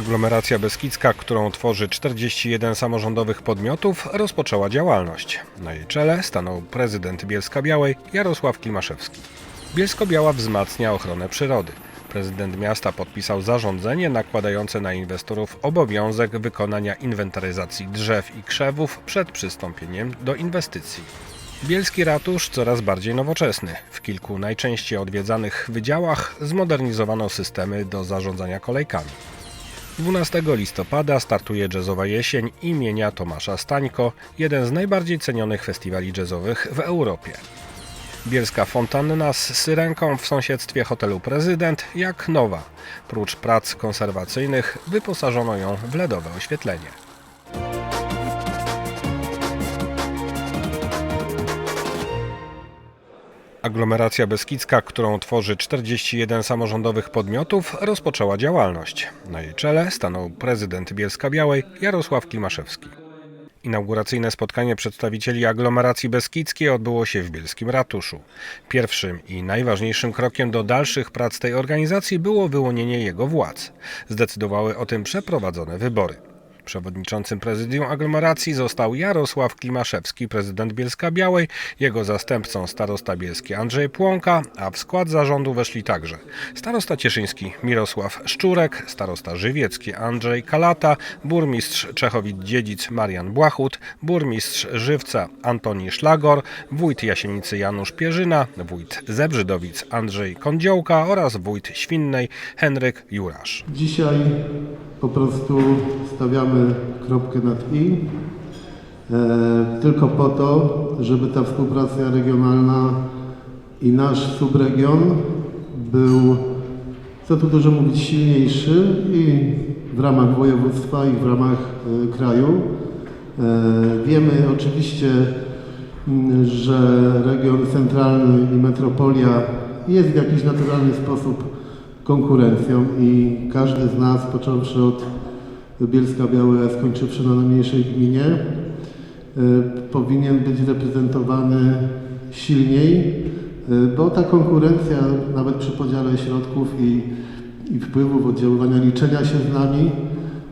Aglomeracja Beskidzka, którą tworzy 41 samorządowych podmiotów, rozpoczęła działalność. Na jej czele stanął prezydent Bielska Białej Jarosław Klimaszewski. Bielsko-Biała wzmacnia ochronę przyrody. Prezydent miasta podpisał zarządzenie nakładające na inwestorów obowiązek wykonania inwentaryzacji drzew i krzewów przed przystąpieniem do inwestycji. Bielski ratusz coraz bardziej nowoczesny. W kilku najczęściej odwiedzanych wydziałach zmodernizowano systemy do zarządzania kolejkami. 12 listopada startuje jazzowa jesień imienia Tomasza Stańko, jeden z najbardziej cenionych festiwali jazzowych w Europie. Bielska fontanna z syrenką w sąsiedztwie hotelu Prezydent jak nowa. Prócz prac konserwacyjnych wyposażono ją w LEDowe oświetlenie. Aglomeracja Beskidzka, którą tworzy 41 samorządowych podmiotów, rozpoczęła działalność. Na jej czele stanął prezydent Bielska Białej Jarosław Klimaszewski. Inauguracyjne spotkanie przedstawicieli aglomeracji beskidzkiej odbyło się w Bielskim Ratuszu. Pierwszym i najważniejszym krokiem do dalszych prac tej organizacji było wyłonienie jego władz. Zdecydowały o tym przeprowadzone wybory. Przewodniczącym prezydium aglomeracji został Jarosław Klimaszewski, prezydent Bielska Białej, jego zastępcą starosta bielski Andrzej Płonka, a w skład zarządu weszli także starosta cieszyński Mirosław Szczurek, starosta żywiecki Andrzej Kalata, burmistrz Czechowic-Dziedzic Marian Błachut, burmistrz Żywca Antoni Szlagor, wójt Jasienicy Janusz Pierzyna, wójt Zebrzydowic Andrzej Kądziołka oraz wójt Świnnej Henryk Jurasz. Dzisiaj po prostu stawiamy kropkę nad i, e, tylko po to, żeby ta współpraca regionalna i nasz subregion był, co tu dużo mówić, silniejszy i w ramach województwa i w ramach e, kraju. E, wiemy oczywiście, m, że region centralny i metropolia jest w jakiś naturalny sposób konkurencją i każdy z nas, począwszy od Bielska Białej, a skończywszy na najmniejszej gminie, e, powinien być reprezentowany silniej, e, bo ta konkurencja nawet przy podziale środków i, i wpływów, oddziaływania, liczenia się z nami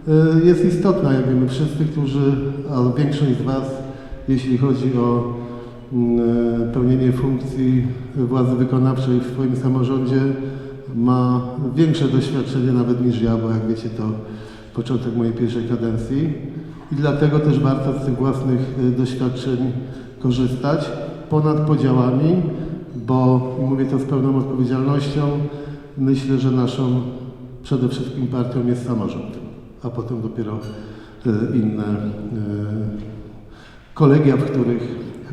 e, jest istotna. Jak wiemy wszyscy, którzy, a większość z Was, jeśli chodzi o mm, pełnienie funkcji władzy wykonawczej w swoim samorządzie, ma większe doświadczenie nawet niż ja, bo jak wiecie to początek mojej pierwszej kadencji i dlatego też warto z tych własnych y, doświadczeń korzystać ponad podziałami, bo mówię to z pełną odpowiedzialnością, myślę, że naszą przede wszystkim partią jest samorząd, a potem dopiero y, inne y, kolegia, w których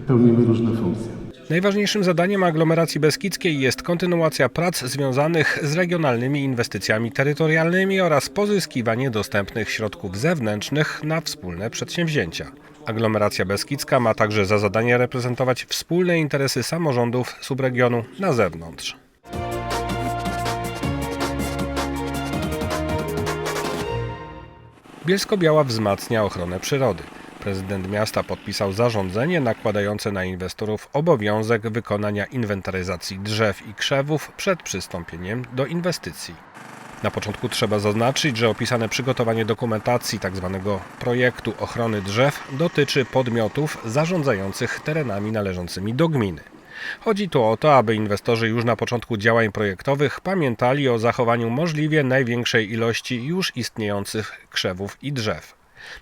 pełnimy różne funkcje. Najważniejszym zadaniem aglomeracji beskidzkiej jest kontynuacja prac związanych z regionalnymi inwestycjami terytorialnymi oraz pozyskiwanie dostępnych środków zewnętrznych na wspólne przedsięwzięcia. Aglomeracja beskidzka ma także za zadanie reprezentować wspólne interesy samorządów subregionu na zewnątrz. Bielsko-Biała wzmacnia ochronę przyrody. Prezydent miasta podpisał zarządzenie nakładające na inwestorów obowiązek wykonania inwentaryzacji drzew i krzewów przed przystąpieniem do inwestycji. Na początku trzeba zaznaczyć, że opisane przygotowanie dokumentacji tzw. projektu ochrony drzew dotyczy podmiotów zarządzających terenami należącymi do gminy. Chodzi tu o to, aby inwestorzy już na początku działań projektowych pamiętali o zachowaniu możliwie największej ilości już istniejących krzewów i drzew.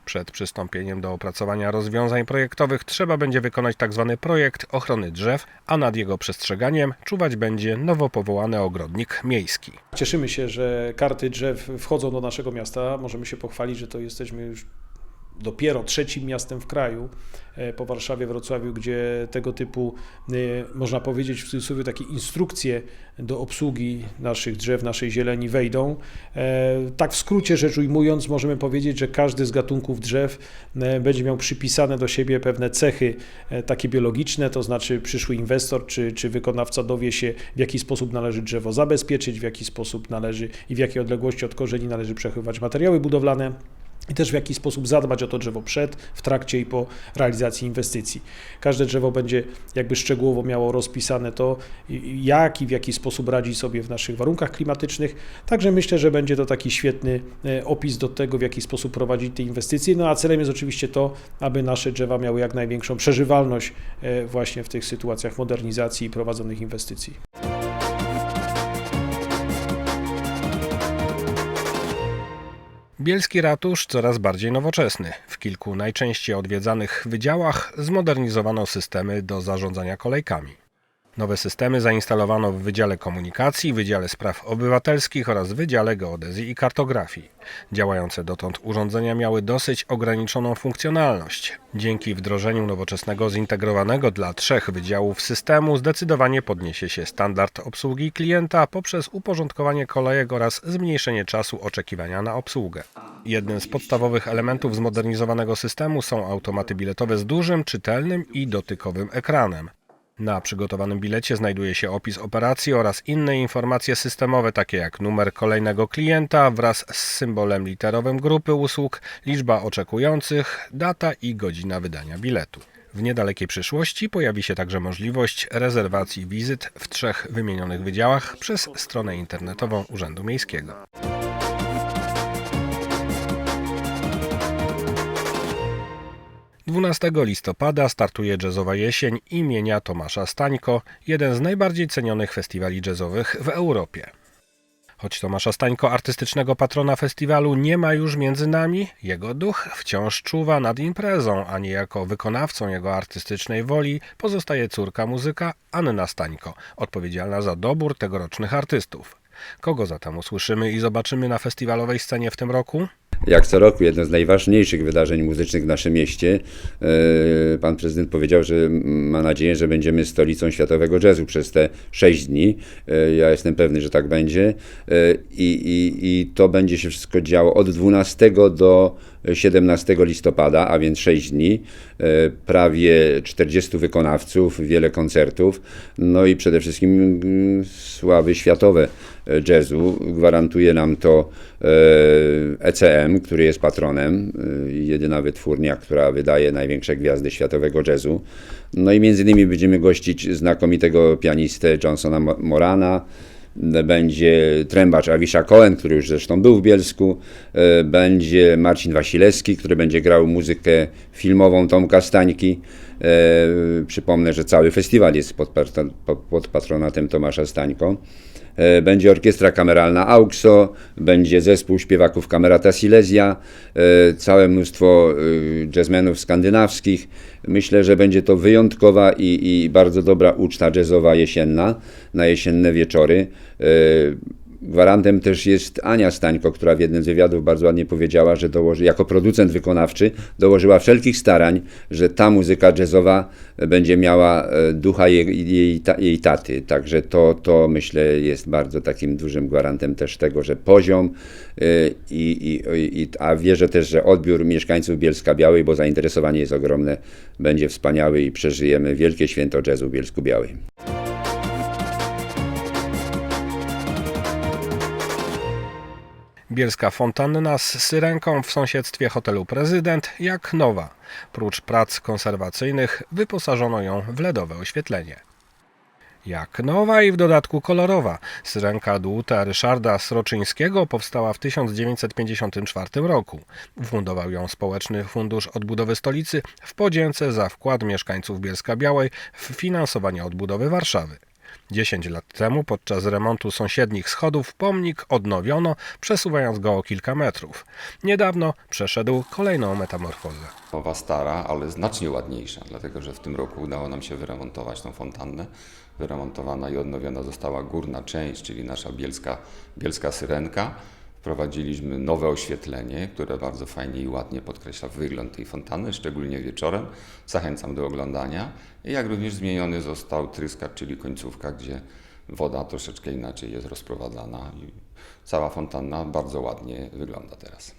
Przed przystąpieniem do opracowania rozwiązań projektowych trzeba będzie wykonać tzw. projekt ochrony drzew, a nad jego przestrzeganiem czuwać będzie nowo powołany ogrodnik miejski. Cieszymy się, że karty drzew wchodzą do naszego miasta. Możemy się pochwalić, że to jesteśmy już dopiero trzecim miastem w kraju e, po Warszawie, Wrocławiu, gdzie tego typu, e, można powiedzieć w cudzysłowie, takie instrukcje do obsługi naszych drzew, naszej zieleni wejdą. E, Tak w skrócie rzecz ujmując, możemy powiedzieć, że każdy z gatunków drzew będzie miał przypisane do siebie pewne cechy takie biologiczne, to znaczy przyszły inwestor czy, czy wykonawca dowie się, w jaki sposób należy drzewo zabezpieczyć, w jaki sposób należy i w jakiej odległości od korzeni należy przechowywać materiały budowlane. I też w jaki sposób zadbać o to drzewo przed, w trakcie i po realizacji inwestycji. Każde drzewo będzie jakby szczegółowo miało rozpisane to, jak i w jaki sposób radzi sobie w naszych warunkach klimatycznych. Także myślę, że będzie to taki świetny e, opis do tego, w jaki sposób prowadzić te inwestycje. No a celem jest oczywiście to, aby nasze drzewa miały jak największą przeżywalność e, właśnie w tych sytuacjach modernizacji i prowadzonych inwestycji. Bielski ratusz coraz bardziej nowoczesny. W kilku najczęściej odwiedzanych wydziałach zmodernizowano systemy do zarządzania kolejkami. Nowe systemy zainstalowano w Wydziale Komunikacji, Wydziale Spraw Obywatelskich oraz Wydziale Geodezji i Kartografii. Działające dotąd urządzenia miały dosyć ograniczoną funkcjonalność. Dzięki wdrożeniu nowoczesnego, zintegrowanego dla trzech wydziałów systemu zdecydowanie podniesie się standard obsługi klienta poprzez uporządkowanie kolejek oraz zmniejszenie czasu oczekiwania na obsługę. Jednym z podstawowych elementów zmodernizowanego systemu są automaty biletowe z dużym, czytelnym i dotykowym ekranem. Na przygotowanym bilecie znajduje się opis operacji oraz inne informacje systemowe, takie jak numer kolejnego klienta wraz z symbolem literowym grupy usług, liczba oczekujących, data i godzina wydania biletu. W niedalekiej przyszłości pojawi się także możliwość rezerwacji wizyt w trzech wymienionych wydziałach przez stronę internetową Urzędu Miejskiego. 12 listopada startuje jazzowa jesień imienia Tomasza Stańko, jeden z najbardziej cenionych festiwali jazzowych w Europie. Choć Tomasza Stańko, artystycznego patrona festiwalu, nie ma już między nami, jego duch wciąż czuwa nad imprezą, a niejako wykonawcą jego artystycznej woli pozostaje córka muzyka Anna Stańko, odpowiedzialna za dobór tegorocznych artystów. Kogo zatem usłyszymy i zobaczymy na festiwalowej scenie w tym roku? Jak co roku jedno z najważniejszych wydarzeń muzycznych w naszym mieście. E, Pan prezydent powiedział, że ma nadzieję, że będziemy stolicą światowego jazzu przez te sześć dni. E, Ja jestem pewny, że tak będzie. E, I, i, I to będzie się wszystko działo od 12 do 17 listopada, a więc 6 dni, prawie 40 wykonawców, wiele koncertów, no i przede wszystkim mm, sławy światowe jazzu. Gwarantuje nam to e, ECM, który jest patronem, e, jedyna wytwórnia, która wydaje największe gwiazdy światowego jazzu. No i między innymi będziemy gościć znakomitego pianistę Johnsona Mo- Morana, będzie trębacz Awisza Cohen, który już zresztą był w Bielsku, e, będzie Marcin Wasilewski, który będzie grał muzykę filmową Tomka Stańki. E, Przypomnę, że cały festiwal jest pod patronatem Tomasza Stańko. E, Będzie orkiestra kameralna AUXO, będzie zespół śpiewaków Kamerata Silesia, e, całe mnóstwo e, jazzmenów skandynawskich. Myślę, że będzie to wyjątkowa i, i bardzo dobra uczta jazzowa jesienna na jesienne wieczory. Gwarantem też jest Ania Stańko, która w jednym z wywiadów bardzo ładnie powiedziała, że dołoży, jako producent wykonawczy dołożyła wszelkich starań, że ta muzyka jazzowa będzie miała e, ducha jej, jej, jej taty. Także to, to myślę jest bardzo takim dużym gwarantem też tego, że poziom e, i, i, i, a wierzę też, że odbiór mieszkańców Bielska Białej, bo zainteresowanie jest ogromne, będzie wspaniały i przeżyjemy wielkie święto jazzu w Bielsku Białej. Bielska fontanna z syrenką w sąsiedztwie hotelu Prezydent jak nowa. Prócz prac konserwacyjnych wyposażono ją w LEDowe oświetlenie. Jak nowa i w dodatku kolorowa. Syrenka Dłuta Ryszarda Sroczyńskiego powstała w 1954 roku. Fundował ją Społeczny Fundusz Odbudowy Stolicy w podzięce za wkład mieszkańców Bielska Białej w finansowanie odbudowy Warszawy. 10 lat temu podczas remontu sąsiednich schodów pomnik odnowiono, przesuwając go o kilka metrów. Niedawno przeszedł kolejną metamorfozę. Nowa stara, ale znacznie ładniejsza, dlatego że w tym roku udało nam się wyremontować tą fontannę. Wyremontowana i odnowiona została górna część, czyli nasza bielska, bielska syrenka. Wprowadziliśmy nowe oświetlenie, które bardzo fajnie i ładnie podkreśla wygląd tej fontanny, szczególnie wieczorem. Zachęcam do oglądania. Jak również zmieniony został tryskacz, czyli końcówka, gdzie woda troszeczkę inaczej jest rozprowadzana. I cała fontanna bardzo ładnie wygląda teraz.